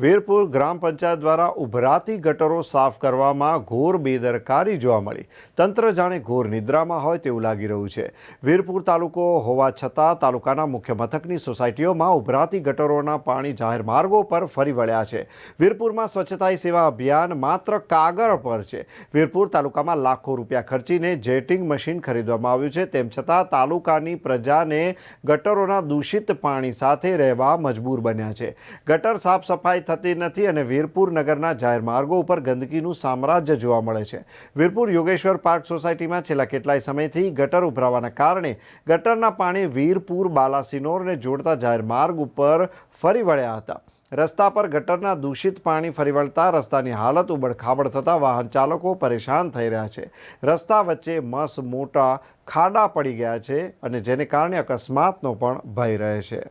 વીરપુર ગ્રામ પંચાયત દ્વારા ઉભરાતી ગટરો સાફ કરવામાં ઘોર બેદરકારી જોવા મળી. તંત્ર જાણે ઘોર નિદ્રામાં હોય તેવું લાગી રહ્યું છે. વીરપુર તાલુકો હોવા છતાં તાલુકાના મુખ્ય મથકની સોસાયટીઓમાં ઉભરાતી ગટરોના પાણી જાહેર માર્ગો પર ફરી વળ્યા છે. વીરપુરમાં સ્વચ્છતા સેવા અભિયાન માત્ર કાગળ પર છે. વીરપુર તાલુકામાં લાખો રૂપિયા ખર્ચીને જેટિંગ મશીન ખરીદવામાં આવ્યું છે. તેમ છતાં તાલુકાની પ્રજાને ગટરોના દૂષિત પાણી સાથે રહેવા મજબૂર બન્યા છે. ગટર સાફ સફાઈ થતી નથી અને વીરપુર નગરના જાહેર માર્ગો ઉપર ગંદકીનું સામ્રાજ્ય જોવા મળે છે. વીરપુર યોગેશ્વર પાર્ક સોસાયટીમાં છેલ્લા કેટલાય સમયથી ગટર ઉભરાવાના કારણે ગટરના પાણી વીરપુર, બાલાસિનોરને જોડતા જાહેર માર્ગ ઉપર ફરી વળ્યા હતા. રસ્તા પર ગટરના દૂષિત પાણી ફરી વળતા રસ્તાની હાલત ઉબડખાબડ થતાં વાહન ચાલકો પરેશાન થઈ રહ્યા છે. રસ્તા વચ્ચે મસ, મોટા ખાડા પડી ગયા છે અને જેને કારણે અકસ્માતનો પણ ભય રહે છે.